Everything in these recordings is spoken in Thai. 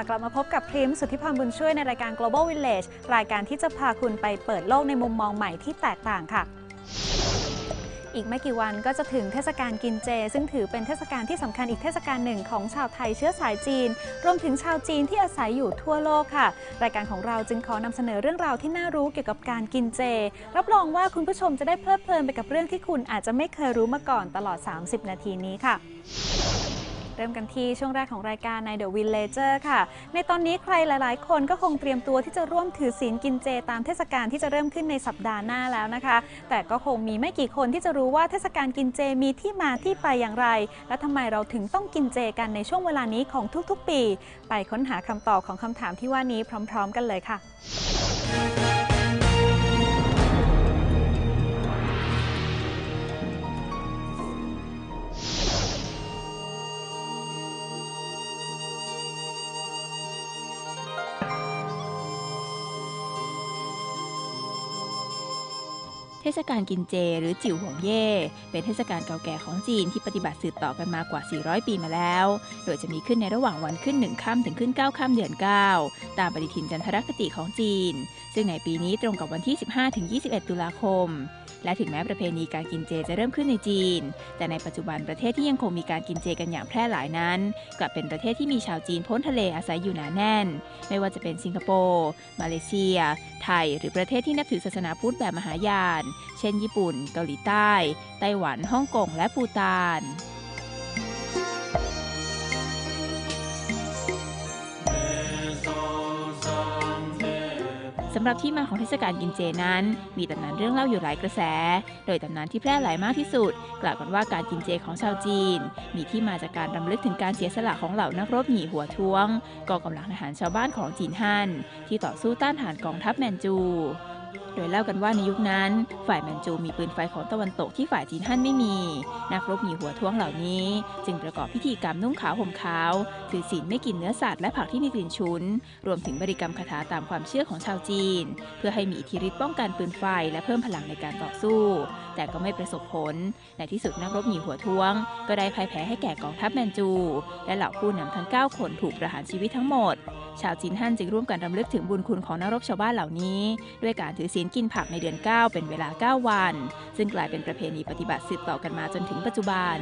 ะกลับมาพบกับพริมสุทธิพรบุญช่วยในรายการ Global Village รายการที่จะพาคุณไปเปิดโลกในมุมมองใหม่ที่แตกต่างค่ะ อีกไม่กี่วันก็จะถึงเทศกาลกินเจ ซึ่งถือเป็นเทศกาลที่สำคัญอีกเทศกาลหนึ่งของชาวไทยเชื้อสายจีน รวมถึงชาวจีนที่อาศัยอยู่ทั่วโลกค่ะ รายการของเราจึงขอนำเสนอเรื่องราวที่น่ารู้เกี่ยวกับการกินเจ รับรองว่าคุณผู้ชมจะได้เพลิดเพลินไปกับเรื่องที่คุณอาจจะไม่เคยรู้มาก่อนตลอด 30 นาทีนี้ค่ะ เริ่มกันที่ช่วงแรกของรายการใน The Villager ค่ะ ในตอนนี้ใครหลาย ๆ คนก็คงเตรียมตัวที่จะร่วมถือศีลกินเจตามเทศกาลที่จะเริ่มขึ้นในสัปดาห์หน้าแล้วนะคะ แต่ก็คงมีไม่กี่คนที่จะรู้ว่าเทศกาลกินเจมีที่มาที่ไปอย่างไร และทำไมเราถึงต้องกินเจกันในช่วงเวลานี้ของทุก ๆ ปี ไปค้นหาคำตอบของคำถามที่ว่านี้พร้อม ๆ กันเลยค่ะ ทศกาลกินเจ หรือจิ๋วหวงเย่ เป็นเทศกาลเก่าแก่ของจีนที่ปฏิบัติสืบต่อกันมากว่า 400 ปีมาแล้ว โดยจะมีขึ้นในระหว่างวันขึ้น 1 ค่ำถึงขึ้น 9 ค่ำเดือน 9 ตามปฏิทินจันทรคติของจีน ซึ่งในปีนี้ตรงกับวันที่ 15ถึง21 ตุลาคมและถึงแม้ประเพณีการกินเจจะเริ่มขึ้นในจีน แต่ในปัจจุบันประเทศที่ยังคงมีการกินเจกันอย่างแพร่หลายนั้น กลับเป็นประเทศที่มีชาวจีนพ้นทะเลอาศัยอยู่หนาแน่น ไม่ว่าจะเป็นสิงคโปร์ มาเลเซีย ไทย หรือประเทศที่นับถือศาสนาพุทธแบบมหายานเช่นญี่ปุ่น เกาหลีใต้ ไต้หวัน ฮ่องกง และปูตานสำหรับที่มาของเทศกาลกินเจนั้น มีตำนานเรื่องเล่าอยู่หลายกระแส โดยตำนานที่แพร่หลายมากที่สุด กล่าวกันว่าการกินเจของชาวจีน มีที่มาจากการรำลึกถึงการเสียสละของเหล่านักรบหนีหัวท้วงกองกำลังทหารชาวบ้านของจีนฮั่นที่ต่อสู้ต้านทานกองทัพแมนจู ดยเล่ากันว่าในยุคนั้น ฝ่ายแมนจูมีปืนไฟของตะวันตกที่ฝ่ายจีนฮั่นไม่มี นักรบหนีหัวท้วงเหล่านี้ จึงประกอบพิธีกรรมนุ่งขาวห่มขาว ถือศีลไม่กินเนื้อสัตว์และผักที่มีกลิ่นฉุน รวมถึงบริกรรมคาถาตามความเชื่อของชาวจีน เพื่อให้มีอิทธิฤทธิ์ป้องกันปืนไฟและเพิ่มพลังในการต่อสู้ แต่ก็ไม่ประสบผล ในที่สุดนักรบหนีหัวท้วง ก็ได้พ่ายแพ้ให้แก่กองทัพแมนจู และเหล่าผู้นำทั้ง 9 คนถูกประหารชีวิตทั้งหมด ชาวจีนฮั่นจึงร่วมกันรำลึกถึงบุญคุณของนักรบชาวบ้านเหล่านี้ ด้วยการถือศีลกินผักในเดือน 9 เป็นเวลา 9 วัน ซึ่งกลายเป็นประเพณีปฏิบัติสืบต่อกันมาจนถึงปัจจุบัน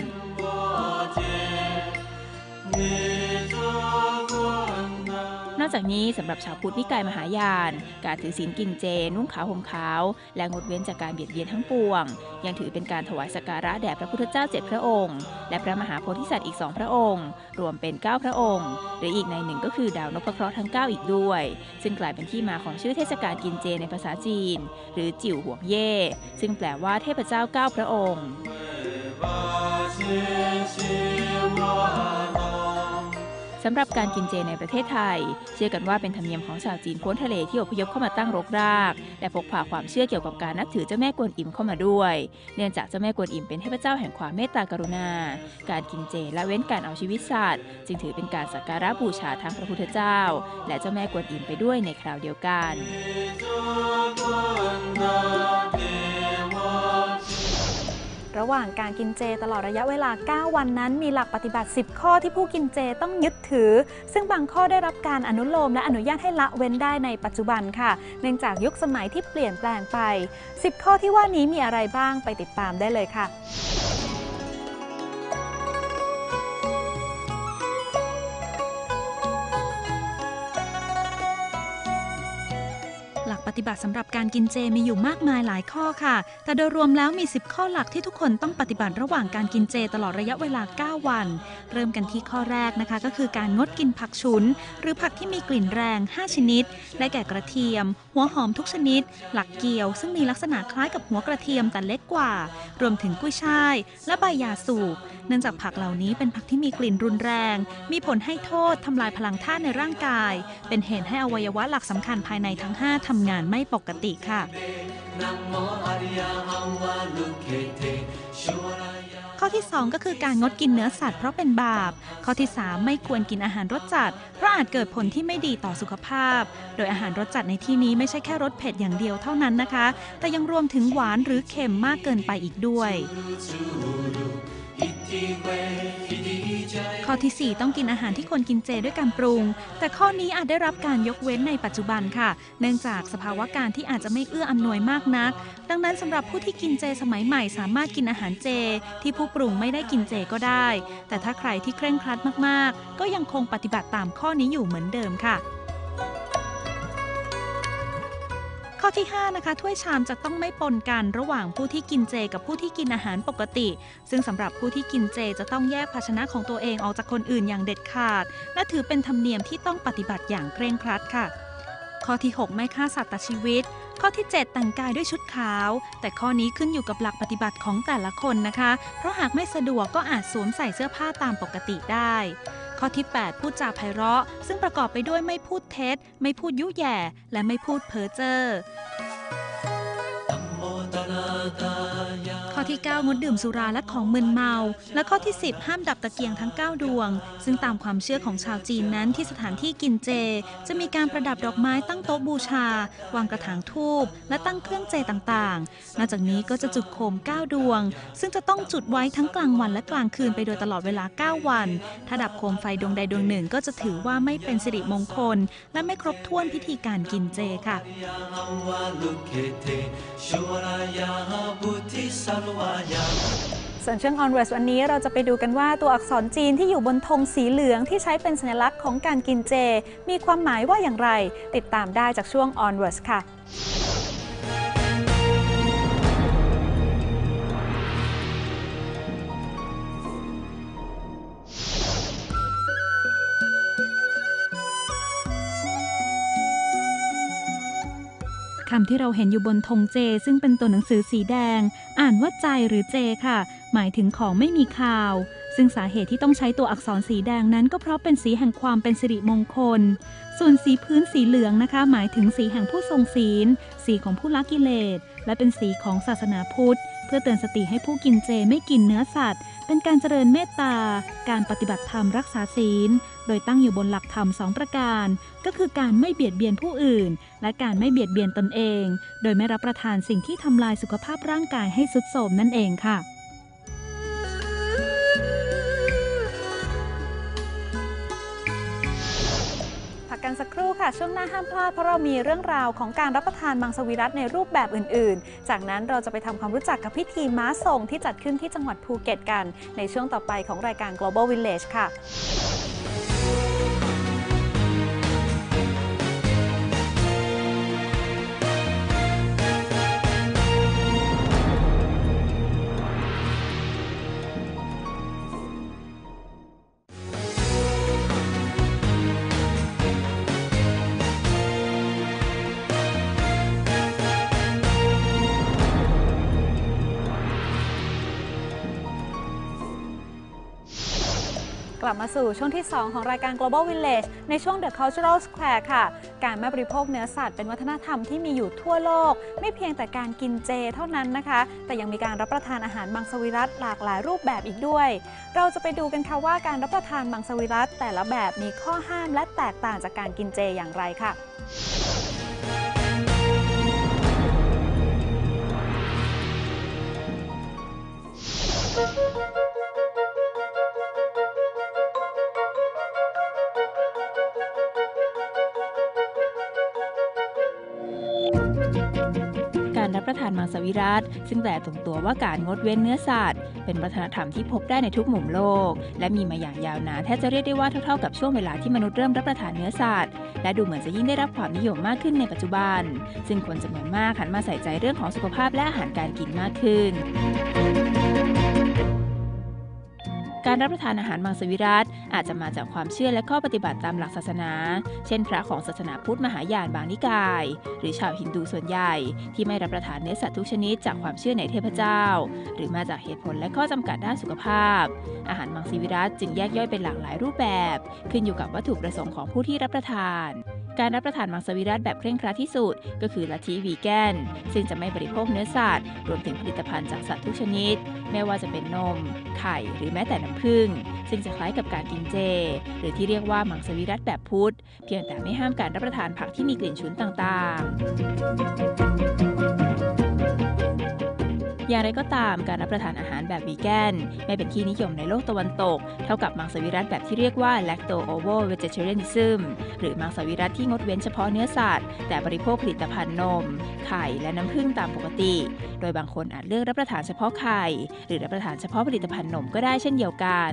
อกจากนี้สำหรับชาวพุทธนิกายมหายาน การถือศีลกินเจ นุ่งขาวห่มขาว และงดเว้นจากการเบียดเบียนทั้งปวง ยังถือเป็นการถวายสักการะแด่พระพุทธเจ้าเจ็ดพระองค์ และพระมหาโพธิสัตว์อีกสองพระองค์ รวมเป็น 9 พระองค์ หรืออีกในหนึ่งก็คือดาวนพเคราะห์ทั้ง 9 อีกด้วย ซึ่งกลายเป็นที่มาของชื่อเทศกาลกินเจในภาษาจีน หรือจิ๋วหวงเย่ซึ่งแปลว่าเทพเจ้าเก้าพระองค์ สำหรับการกินเจในประเทศไทย เชื่อกันว่าเป็นธรรมเนียมของชาวจีนพ้นทะเลที่อพยพเข้ามาตั้งรกราก และพกพาความเชื่อเกี่ยวกับการนับถือเจ้าแม่กวนอิมเข้ามาด้วย เนื่องจากเจ้าแม่กวนอิมเป็นเทพเจ้าแห่งความเมตตากรุณา การกินเจและเว้นการเอาชีวิตสัตว์จึงถือเป็นการสักการะบูชาทั้งพระพุทธเจ้า และเจ้าแม่กวนอิมไปด้วยในคราวเดียวกัน ระหว่างการกินเจตลอดระยะเวลา 9 วันนั้น มีหลักปฏิบัติ 10 ข้อที่ผู้กินเจต้องยึดถือ ซึ่งบางข้อได้รับการอนุโลมและอนุญาตให้ละเว้นได้ในปัจจุบันค่ะ เนื่องจากยุคสมัยที่เปลี่ยนแปลงไป 10 ข้อที่ว่านี้มีอะไรบ้างไปติดตามได้เลยค่ะ ฏิบัติสำหรับการกินเจมีอยู่มากมายหลายข้อค่ะ แต่โดยรวมแล้วมี 10 ข้อหลักที่ทุกคนต้องปฏิบัติระหว่างการกินเจตลอดระยะเวลา 9 วัน เริ่มกันที่ข้อแรกนะคะ ก็คือการงดกินผักฉุน หรือผักที่มีกลิ่นแรง 5 ชนิด ได้แก่กระเทียม หัวหอมทุกชนิด หลักเกียว ซึ่งมีลักษณะคล้ายกับหัวกระเทียมแต่เล็กกว่า รวมถึงกุ้ยช่าย และใบยาสูบ เนื่องจากผักเหล่านี้เป็นผักที่มีกลิ่นรุนแรง มีผลให้โทษทำลายพลังธาตุในร่างกาย เป็นเหตุให้อวัยวะหลักสำคัญภายในทั้ง 5ทำงานไม่ปกติค่ะข้อที่ 2 ก็คือการงดกินเนื้อสัตว์เพราะเป็นบาป ข้อที่ 3 ไม่ควรกินอาหารรสจัด เพราะอาจเกิดผลที่ไม่ดีต่อสุขภาพ โดยอาหารรสจัดในที่นี้ไม่ใช่แค่รสเผ็ดอย่างเดียวเท่านั้นนะคะ แต่ยังรวมถึงหวานหรือเค็มมากเกินไปอีกด้วย ข้อทีสี่ 4 ต้องกินอาหารที่คนกินเจด้วยการปรุง แต่ข้อนี้อาจได้รับการยกเว้นในปัจจุบันค่ะ เนื่องจากสภาวะการที่อาจจะไม่เอื้ออำนวยมากนัก ดังนั้นสำหรับผู้ที่กินเจสมัยใหม่ สามารถกินอาหารเจ ที่ผู้ปรุงไม่ได้กินเจก็ได้ แต่ถ้าใครที่เคร่งครัดมากๆ ก็ยังคงปฏิบัติตามข้อนี้อยู่เหมือนเดิมค่ะ ข้อที่ 5 นะคะ ถ้วยชามจะต้องไม่ปนกันระหว่างผู้ที่กินเจกับผู้ที่กินอาหารปกติ ซึ่งสำหรับผู้ที่กินเจจะต้องแยกภาชนะของตัวเองออกจากคนอื่นอย่างเด็ดขาด และถือเป็นธรรมเนียมที่ต้องปฏิบัติอย่างเคร่งครัดค่ะ ข้อที่ 6 ไม่ฆ่าสัตว์ตัดชีวิต ข้อที่ 7 แต่งกายด้วยชุดขาว แต่ข้อนี้ขึ้นอยู่กับหลักปฏิบัติของแต่ละคนนะคะ เพราะหากไม่สะดวกก็อาจสวมใส่เสื้อผ้าตามปกติได้ ข้อที่ 8 พูดจาไพเราะ ซึ่งประกอบไปด้วยไม่พูดเท็จ ไม่พูดยุแย่ และไม่พูดเพ้อเจ้อข้อ ที่ 9 งดดื่มสุราและของมึนเมา และข้อที่ 10 ห้ามดับตะเกียงทั้ง 9 ดวง ซึ่งตามความเชื่อของชาวจีนนั้นที่สถานที่กินเจ จะมีการประดับดอกไม้ตั้งโต๊ะบูชา วางกระถางทูบและตั้งเครื่องเจต่างๆ นอกจากนี้ก็จะจุดโคม 9 ดวง ซึ่งจะต้องจุดไว้ทั้งกลางวันและกลางคืนไปโดยตลอดเวลา 9 วัน ถ้าดับโคมไฟดวงใดดวงหนึ่งก็จะถือว่าไม่เป็นสิริมงคล และไม่ครบถ้วนพิธีการกินเจค่ะส่วนช่วง Onwards วันนี้เราจะไปดูกันว่าตัวอักษรจีนที่อยู่บนธงสีเหลืองที่ใช้เป็นสัญลักษณ์ของการกินเจ มีความหมายว่าอย่างไร ติดตามได้จากช่วง Onwards ค่ะำที่เราเห็นอยู่บนธงเจ ซึ่งเป็นตัวหนังสือสีแดง อ่านว่าใจหรือเจค่ะ หมายถึงของไม่มีข่าว ซึ่งสาเหตุที่ต้องใช้ตัวอักษรสีแดงนั้นก็เพราะเป็นสีแห่งความเป็นสิริมงคล ส่วนสีพื้นสีเหลืองนะคะ หมายถึงสีแห่งผู้ทรงศีล สีของผู้ละกิเลส และเป็นสีของศาสนาพุทธ เพื่อเตือนสติให้ผู้กินเจไม่กินเนื้อสัตว์ เป็นการเจริญเมตตา การปฏิบัติธรรมรักษาศีล โดยตั้งอยู่บนหลักธรรมสองประการ ก็คือการไม่เบียดเบียนผู้อื่น และการไม่เบียดเบียนตนเอง โดยไม่รับประทานสิ่งที่ทำลายสุขภาพร่างกายให้สุดโทรมนั่นเองค่ะ กันสักครู่ค่ะ ช่วงหน้าห้ามพลาดเพราะเรามีเรื่องราวของการรับประทานมังสวิรัตในรูปแบบอื่น ๆ จากนั้นเราจะไปทำความรู้จักกับพิธีม้าส่งที่จัดขึ้นที่จังหวัดภูเก็ตกัน ในช่วงต่อไปของรายการ global village ค่ะ ลับมาสู่ช่วงที่ 2 ของรายการ global village ในช่วง the cultural square ค่ะ การไม่บริโภคเนื้อสัตว์เป็นวัฒนธรรมที่มีอยู่ทั่วโลก ไม่เพียงแต่การกินเจเท่านั้นนะคะ แต่ยังมีการรับประทานอาหารมังสวิรัตหลากหลายรูปแบบอีกด้วย เราจะไปดูกันค่ะว่าการรับประทานมังสวิรัตแต่ละแบบมีข้อห้ามและแตกต่างจากการกินเจอย่างไรค่ะ ประทานมังสวิรัตซึ่งแปลตรงตัวว่าการงดเว้นเนื้อสัตว์ เป็นวัฒนธรรมที่พบได้ในทุกมุมโลก และมีมาอย่างยาวนานแทบจะเรียกได้ว่าเท่าๆกับช่วงเวลาที่มนุษย์เริ่มรับประทานเนื้อสัตว์และดูเหมือนจะยิ่งได้รับความนิยมมากขึ้นในปัจจุบัน ซึ่งคนจำนวนมากหันมาใส่ใจเรื่องของสุขภาพและอาหารการกินมากขึ้น การรับประทานอาหารมังสวิรัตอาจจะมาจากความเชื่อและข้อปฏิบัติตามหลักศาสนา เช่น พระของศาสนาพุทธมหายานบางนิกาย หรือชาวฮินดูส่วนใหญ่ ที่ไม่รับประทานเนื้อสัตว์ทุกชนิดจากความเชื่อในเทพเจ้า หรือมาจากเหตุผลและข้อจำกัดด้านสุขภาพ อาหารมังสวิรัตจึงแยกย่อยเป็นหลากหลายรูปแบบ ขึ้นอยู่กับวัตถุประสงค์ของผู้ที่รับประทาน การรับประทานมังสวิรัตแบบเคร่งครัดที่สุด ก็คือลัทธิวีแกน ซึ่งจะไม่บริโภคเนื้อสัตว์ รวมถึงผลิตภัณฑ์จากสัตว์ทุกชนิด ไม่ว่าจะเป็นนม ไข่หรือแม้แต่น้ำผึ้งซึ่งจะคล้ายกับการกินเจ หรือที่เรียกว่ามังสวิรัตแบบพุทธเพียงแต่ไม่ห้ามการรับประทานผักที่มีกลิ่นฉุนต่างๆ อย่างไรก็ตามการรับประทานอาหารแบบวีแกน ไม่เป็นที่นิยมในโลกตะวันตก เท่ากับมังสวิรัตแบบที่เรียกว่า lacto ovo vegetarianism หรือมังสวิรัตที่งดเว้นเฉพาะเนื้อสัตว์ แต่บริโภคผลิตภัณฑ์นม ไข่และน้ำผึ้งตามปกติ โดยบางคนอาจเลือกรับประทานเฉพาะไข่ หรือรับประทานเฉพาะผลิตภัณฑ์นมก็ได้เช่นเดียวกัน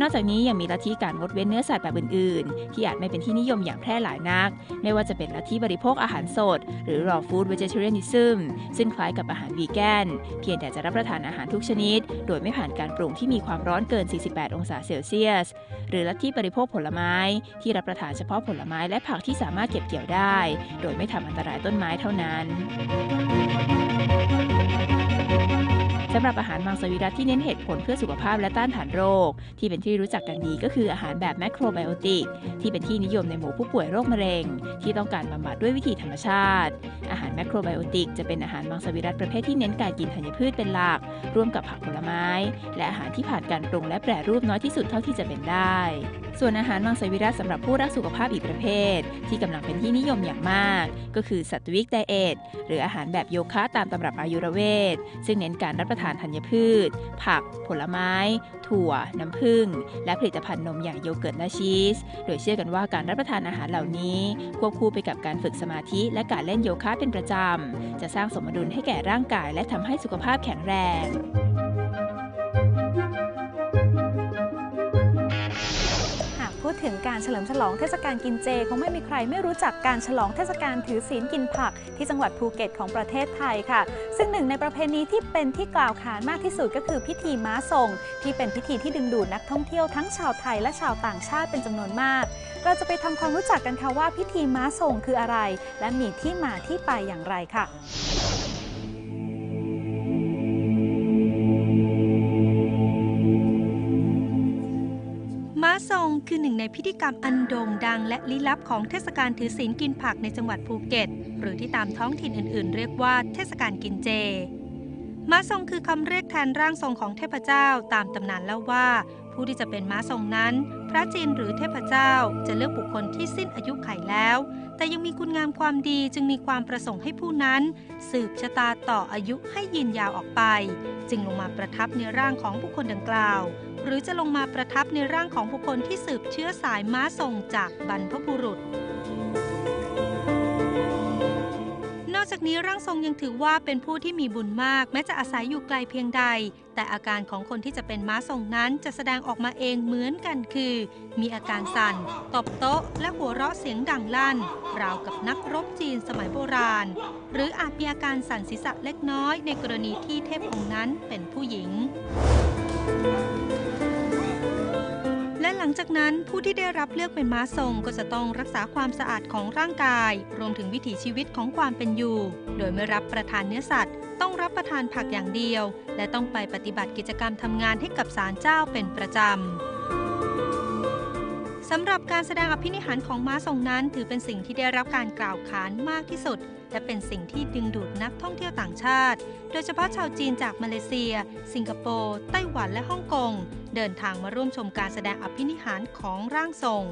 นอกจากนี้ยังมีลัทธิการงดเว้นเนื้อสัตว์แบบอื่นๆ ที่อาจไม่เป็นที่นิยมอย่างแพร่หลายนัก ไม่ว่าจะเป็นลัทธิบริโภคอาหารสด หรือ raw food vegetarianism ซึ่งคล้ายกับอาหารวีแกน เพียงแต่จะรับประทานอาหารทุกชนิด โดยไม่ผ่านการปรุงที่มีความร้อนเกิน 48 องศาเซลเซียส หรือลัทธิบริโภคผลไม้ ที่รับประทานเฉพาะผลไม้และผักที่สามารถเก็บเกี่ยวได้ โดยไม่ทำอันตรายต้นไม้เท่านั้น สำหรับอาหารมังสวิรัตที่เน้นเหตุผลเพื่อสุขภาพและต้านทานโรค ที่เป็นที่รู้จักกันดีก็คืออาหารแบบแมคโครไบโอติก ที่เป็นที่นิยมในหมู่ผู้ป่วยโรคมะเร็ง ที่ต้องการบำบัดด้วยวิธีธรรมชาติ อาหารแมคโครไบโอติกจะเป็นอาหารมังสวิรัตประเภทที่เน้นการกินธัญพืชเป็นหลัก ร่วมกับผักผลไม้ และอาหารที่ผ่านการปรุงและแปรรูปน้อยที่สุดเท่าที่จะเป็นได้ ส่วนอาหารมังสวิรัตสำหรับผู้รักสุขภาพอีกประเภท ที่กำลังเป็นที่นิยมอย่างมาก ก็คือสัตวิกไดเอทหรืออาหารแบบโยคะตามตำรับอายุรเวทซึ่งเน้นการรับประทานธัญพืช ผัก ผลไม้ ถั่ว น้ำผึ้ง และผลิตภัณฑ์นมอย่างโยเกิร์ตและชีส โดยเชื่อกันว่าการรับประทานอาหารเหล่านี้ ควบคู่ไปกับการฝึกสมาธิและการเล่นโยคะเป็นประจำ จะสร้างสมดุลให้แก่ร่างกาย และทำให้สุขภาพแข็งแรง ถึงการเฉลิมฉลองเทศกาลกินเจคงไม่มีใครไม่รู้จักการฉลองเทศกาลถือศีลกินผัก ที่จังหวัดภูเก็ตของประเทศไทยค่ะ ซึ่งหนึ่งในประเพณีที่เป็นที่กล่าวขานมากที่สุดก็คือพิธีม้าส่งที่เป็นพิธีที่ดึงดูดนักท่องเที่ยวทั้งชาวไทยและชาวต่างชาติเป็นจำนวนมาก เราจะไปทำความรู้จักกันค่ะว่าพิธีม้าส่งคืออะไร และมีที่มาที่ไปอย่างไรค่ะ ม้าทรงคือหนึ่งในพิธีกรรมอันโด่งดังและลี้ลับของเทศกาลถือศีลกินผักในจังหวัดภูเก็ต หรือที่ตามท้องถิ่นอื่น ๆ เรียกว่าเทศกาลกินเจม้าทรงคือคำเรียกแทนร่างทรงของเทพเจ้าตามตำนานเล่าว่า ผู้ที่จะเป็นม้าทรงนั้น พระจีนหรือเทพเจ้าจะเลือกบุคคลที่สิ้นอายุไขแล้ว แต่ยังมีคุณงามความดีจึงมีความประสงค์ให้ผู้นั้น สืบชะตาต่ออายุให้ยืนยาวออกไป จึงลงมาประทับในร่างของบุคคลดังกล่าว หรือจะลงมาประทับในร่างของบุคคลที่สืบเชื้อสายม้าทรงจากบรรพบุรุษ อกจากนี้ร่างทรงยังถือว่าเป็นผู้ที่มีบุญมาก แม้จะอาศัยอยู่ไกลเพียงใด แต่อาการของคนที่จะเป็นม้าทรงนั้นจะแสดงออกมาเองเหมือนกันคือ มีอาการสั่น ตบโต๊ะ และหัวเราะเสียงดังลั่น ราวกับนักรบจีนสมัยโบราณ หรืออาจมีอาการสั่นศีรษะเล็กน้อย ในกรณีที่เทพองค์นั้นเป็นผู้หญิง และหลังจากนั้นผู้ที่ได้รับเลือกเป็นม้าทรงก็จะต้องรักษาความสะอาดของร่างกาย รวมถึงวิถีชีวิตของความเป็นอยู่ โดยไม่รับประทานเนื้อสัตว์ ต้องรับประทานผักอย่างเดียว และต้องไปปฏิบัติกิจกรรมทำงานให้กับศาลเจ้าเป็นประจำสำหรับการแสดงอภินิหารของม้าทรงนั้น ถือเป็นสิ่งที่ได้รับการกล่าวขานมากที่สุด และเป็นสิ่งที่ดึงดูดนักท่องเที่ยวต่างชาติ โดยเฉพาะชาวจีนจากมาเลเซีย สิงคโปร์ ไต้หวันและฮ่องกง เดินทางมาร่วมชมการแสดงอภินิหารของร่างทรง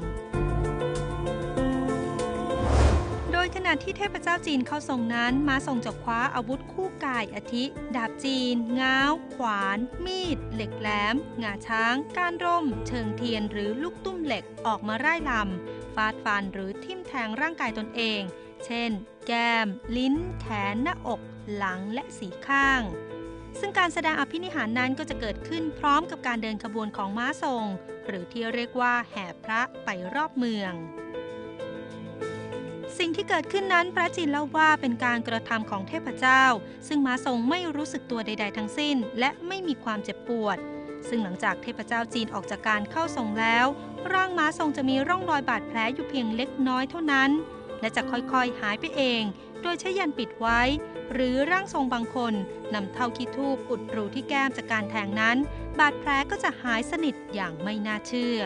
โดยขณะที่เทพเจ้าจีนเข้าทรงนั้น มาทรงจะคว้าอาวุธคู่กายอาทิ ดาบจีน ง้าว ขวาน มีด เหล็กแหลม งาช้าง กานร่ม เชิงเทียนหรือลูกตุ้มเหล็กออกมาร่ลำฟาดฟันหรือทิ่มแทงร่างกายตนเอง เช่น แก้ม ลิ้น แขน หน้าอก หลัง และสีข้าง ซึ่งการแสดงอภินิหารนั้นก็จะเกิดขึ้นพร้อมกับการเดินขบวนของม้าทรง หรือที่เรียกว่าแห่พระไปรอบเมืองสิ่งที่เกิดขึ้นนั้นพระจีนเล่าว่าเป็นการกระทำของเทพเจ้า ซึ่งม้าทรงไม่รู้สึกตัวใด ๆ ทั้งสิ้น และไม่มีความเจ็บปวด ซึ่งหลังจากเทพเจ้าจีนออกจากการเข้าทรงแล้ว ร่างม้าทรงจะมีร่องรอยบาดแผลอยู่เพียงเล็กน้อยเท่านั้น และจะค่อยๆหายไปเอง โดยใช้ยันปิดไว้ หรือร่างทรงบางคนนำเท่าขี้ทูบอุดรูที่แก้มจากการแทงนั้น บาดแผลก็จะหายสนิทอย่างไม่น่าเชื่อ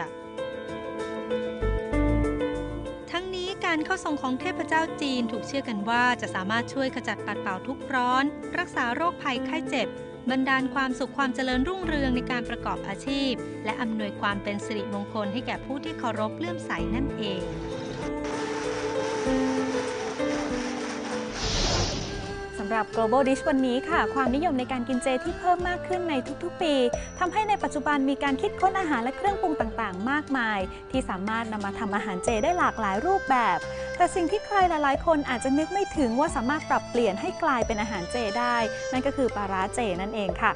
ทั้งนี้การเข้าทรงของเทพเจ้าจีนถูกเชื่อกันว่าจะสามารถช่วยขจัดปัดเป่าทุกข์ร้อน รักษาโรคภัยไข้เจ็บบันดาลความสุขความเจริญรุ่งเรืองในการประกอบอาชีพ และอำนวยความเป็นสิริมงคลให้แก่ผู้ที่เคารพเลื่อมใสนั่นเองำำหรับ Global Dish วันนี้ค่ะ ความนิยมในการกินเจที่เพิ่มมากขึ้นในทุกๆ ปีทำให้ในปัจจุบันมีการคิดค้นอาหารและเครื่องปรุงต่างๆ มากมาย ที่สามารถนำมาทำอาหารเจได้หลากหลายรูปแบบ แต่สิ่งที่ใครหลายๆ คนอาจจะนึกไม่ถึงว่าสามารถปรับเปลี่ยนให้กลายเป็นอาหารเจได้ นั่นก็คือปลาร้าเจนั่นเองค่ะ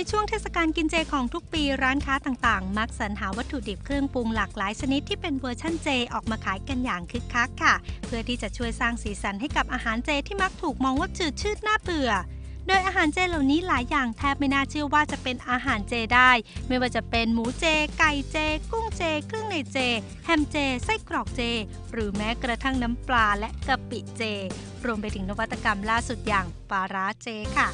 ในช่วงเทศกาลกินเจของทุกปีร้านค้าต่างๆ มักสรรหาวัตถุดิบเครื่องปรุงหลากหลายชนิดที่เป็นเวอร์ชั่นเจออกมาขายกันอย่างคึกคักค่ะ เพื่อที่จะช่วยสร้างสีสันให้กับอาหารเจที่มักถูกมองว่าจืดชืดน่าเบื่อโดยอาหารเจเหล่านี้หลายอย่างแทบไม่น่าเชื่อว่าจะเป็นอาหารเจได้ ไม่ว่าจะเป็นหมูเจ ไก่เจ กุ้งเจ เครื่องในเจ แฮมเจ ไส้กรอกเจ หรือแม้กระทั่งน้ำปลาและกะปิเจ รวมไปถึงนวัตกรรมล่าสุดอย่างปลาร้าเจค่ะ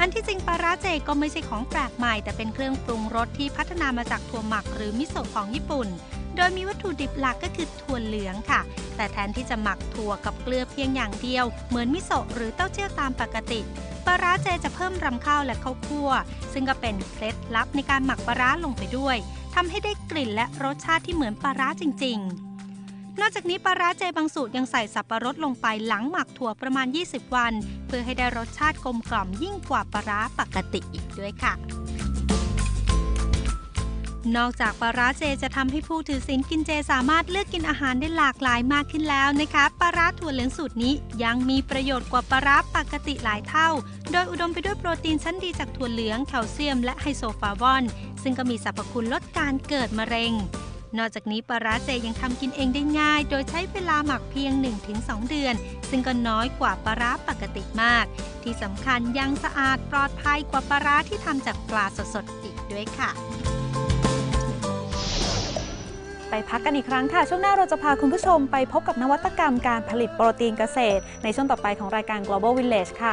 อันที่จริงปลาร้าเจก็ไม่ใช่ของแปลกใหม่ แต่เป็นเครื่องปรุงรสที่พัฒนามาจากถั่วหมักหรือมิโซะของญี่ปุ่น โดยมีวัตถุดิบหลักก็คือถั่วเหลืองค่ะ แต่แทนที่จะหมักถั่วกับเกลือเพียงอย่างเดียว เหมือนมิโซะหรือเต้าเจี้ยวตามปกติปลาร้าเจจะเพิ่มรำข้าวและข้าวคั่ว ซึ่งก็เป็นเคล็ดลับในการหมักปลาร้าลงไปด้วยทำให้ได้กลิ่นและรสชาติที่เหมือนปลาร้าจริง ๆ นอกจากนี้ปลาร้าเจบางสูตรยังใส่สับปะรดลงไปหลังหมักถั่วประมาณ 20 วัน เพื่อให้ได้รสชาติกลมกล่อมยิ่งกว่าปลาร้าปกติอีกด้วยค่ะ นอกจากปลาร้าเจจะทำให้ผู้ถือศีลกินเจสามารถเลือกกินอาหารได้หลากหลายมากขึ้นแล้วนะคะปลาร้าถั่วเหลืองสูตรนี้ยังมีประโยชน์กว่าปลาร้าปกติหลายเท่า โดยอุดมไปด้วยโปรตีนชั้นดีจากถั่วเหลืองแคลเซียม และไฮโซฟาวอน ซึ่งก็มีสรรพคุณลดการเกิดมะเร็ง นอกจากนี้ปลาร้าเจยังทำกินเองได้ง่าย โดยใช้เวลาหมักเพียง 1-2 เดือน ซึ่งก็น้อยกว่าปลาร้าปกติมาก ที่สำคัญยังสะอาดปลอดภัยกว่าปลาร้าที่ทำจากปลาสดๆอีกด้วยค่ะไปพักกันอีกครั้งค่ะ ช่วงหน้าเราจะพาคุณผู้ชมไปพบกับนวัตกรรมการผลิตโปรตีนเกษตร ในช่วงต่อไปของรายการ Global Village ค่ะ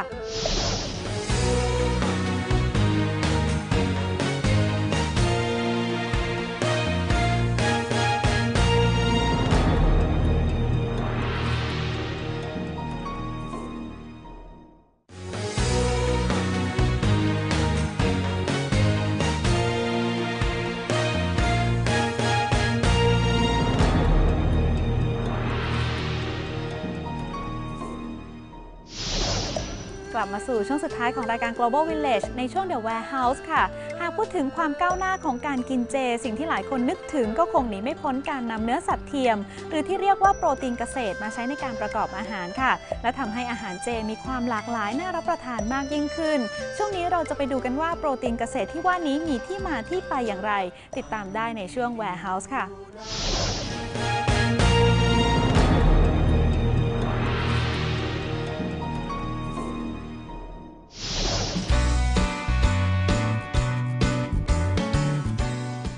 กลับมาสู่ช่วงสุดท้ายของรายการ Global Village ในช่วง The Warehouse ค่ะ หากพูดถึงความก้าวหน้าของการกินเจ สิ่งที่หลายคนนึกถึงก็คงหนีไม่พ้นการนำเนื้อสัตว์เทียม หรือที่เรียกว่าโปรตีนเกษตรมาใช้ในการประกอบอาหารค่ะ และทำให้อาหารเจมีความหลากหลายน่ารับประทานมากยิ่งขึ้น ช่วงนี้เราจะไปดูกันว่าโปรตีนเกษตรที่ว่านี้มีที่มาที่ไปอย่างไร ติดตามได้ในช่วง Warehouse ค่ะ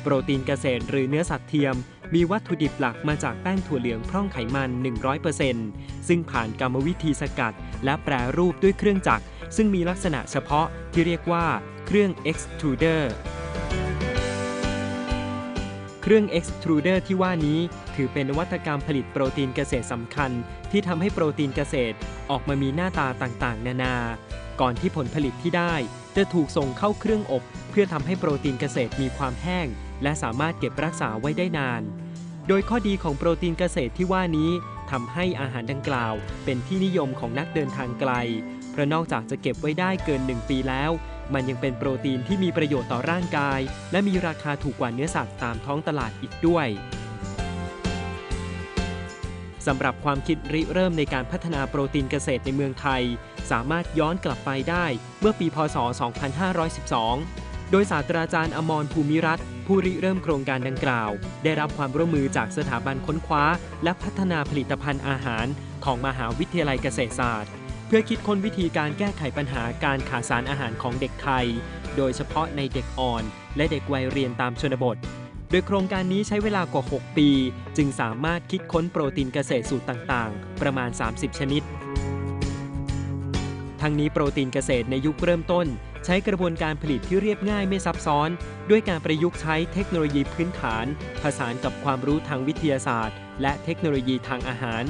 โปรตีนเกษตรหรือเนื้อสัตว์เทียม มีวัตถุดิบหลักมาจากแป้งถั่วเหลืองพร่องไขมัน 100%ซึ่งผ่านกรรมวิธีสกัด และแปรรูปด้วยเครื่องจักร ซึ่งมีลักษณะเฉพาะที่เรียกว่า เครื่อง extruder เครื่อง extruder ที่ว่านี้ ถือเป็นนวัตกรรมผลิตโปรตีนเกษตรสำคัญ ที่ทำให้โปรตีนเกษตรออกมามีหน้าตาต่างๆ นานา ก่อนที่ผลผลิตที่ได้ จะถูกส่งเข้าเครื่องอบ เพื่อทำให้โปรตีนเกษตรมีความแห้ง และสามารถเก็บรักษาไว้ได้นาน โดยข้อดีของโปรตีนเกษตรที่ว่านี้ทำให้อาหารดังกล่าว เป็นที่นิยมของนักเดินทางไกล เพราะนอกจากจะเก็บไว้ได้เกิน 1 ปีแล้ว มันยังเป็นโปรตีนที่มีประโยชน์ต่อร่างกาย และมีราคาถูกกว่าเนื้อสัตว์ตามท้องตลาดอีกด้วยสำหรับความคิดริเริ่มในการพัฒนาโปรตีนเกษตรในเมืองไทย สามารถย้อนกลับไปได้เมื่อปีพศ 2512 โดยศาสตราจารย์อมรภูมิรัตน์ผู้ริเริ่มโครงการดังกล่าว ได้รับความร่วมมือจากสถาบันค้นคว้า และพัฒนาผลิตภัณฑ์อาหารของมหาวิทยาลัยเกษตรศาสตร์ เพื่อคิดค้นวิธีการแก้ไขปัญหาการขาดสารอาหารของเด็กไทย โดยเฉพาะในเด็กอ่อน และเด็กวัยเรียนตามชนบท โดยโครงการนี้ใช้เวลากว่า 6 ปี จึงสามารถคิดค้นโปรตีนเกษตรสูตรต่างๆ ประมาณ 30 ชนิด ทั้งนี้โปรตีนเกษตรในยุคเริ่มต้น ใช้กระบวนการผลิตที่เรียบง่ายไม่ซับซ้อน ด้วยการประยุกต์ใช้เทคโนโลยีพื้นฐาน ผสานกับความรู้ทางวิทยาศาสตร์ และเทคโนโลยีทางอาหาร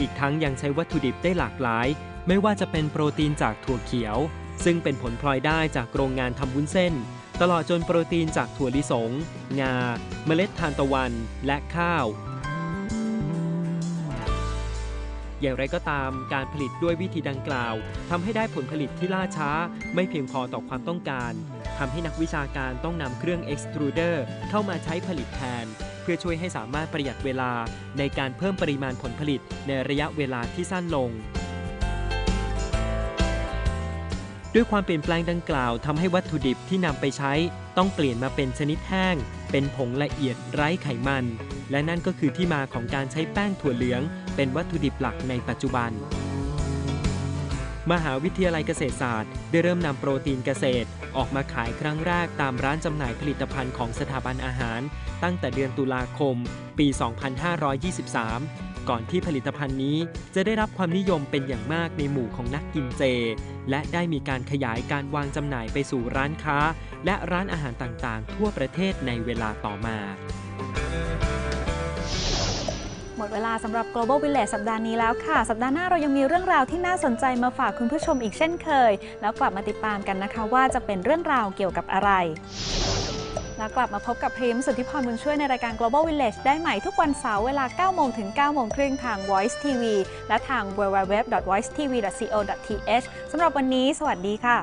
อีกทั้งยังใช้วัตถุดิบได้หลากหลาย ไม่ว่าจะเป็นโปรตีนจากถั่วเขียว ซึ่งเป็นผลพลอยได้จากโรงงานทำวุ้นเส้น ตลอดจนโปรตีนจากถั่วลิสง งา เมล็ดทานตะวัน และข้าว อย่างไรก็ตามการผลิตด้วยวิธีดังกล่าวทำให้ได้ผลผลิตที่ล่าช้า ไม่เพียงพอต่อความต้องการทำให้นักวิชาการต้องนำเครื่อง extruder เข้ามาใช้ผลิตแทน เพื่อช่วยให้สามารถประหยัดเวลา ในการเพิ่มปริมาณผลผลิตในระยะเวลาที่สั้นลงด้วยความเปลี่ยนแปลงดังกล่าวทำให้วัตถุดิบที่นำไปใช้ ต้องเปลี่ยนมาเป็นชนิดแห้ง เป็นผงละเอียดไร้ไขมัน และนั่นก็คือที่มาของการใช้แป้งถั่วเหลือง เป็นวัตถุดิบหลักในปัจจุบัน มหาวิทยาลัยเกษตรศาสตร์ ได้เริ่มนำโปรตีนเกษตร ออกมาขายครั้งแรกตามร้านจำหน่ายผลิตภัณฑ์ของสถาบันอาหาร ตั้งแต่เดือนตุลาคม ปี 2523 ก่อนที่ผลิตภัณฑ์นี้จะได้รับความนิยมเป็นอย่างมากในหมู่ของนักกินเจ และได้มีการขยายการวางจำหน่ายไปสู่ร้านค้า และร้านอาหารต่างๆ ทั่วประเทศในเวลาต่อมา หมดเวลาสำหรับ Global Village สัปดาห์นี้แล้วค่ะ สัปดาห์หน้าเรายังมีเรื่องราวที่น่าสนใจมาฝากคุณผู้ชมอีกเช่นเคย แล้วกลับมาติดตามกันนะคะว่าจะเป็นเรื่องราวเกี่ยวกับอะไร แล้วกลับมาพบกับพริมสุทธิพรบุญช่วยในรายการ Global Village ได้ใหม่ทุกวันเสาร์เวลา 9 โมงถึง 9 โมงครึ่งทาง Voice TV และทาง www.voicetv.co.th สำหรับวันนี้ สวัสดีค่ะ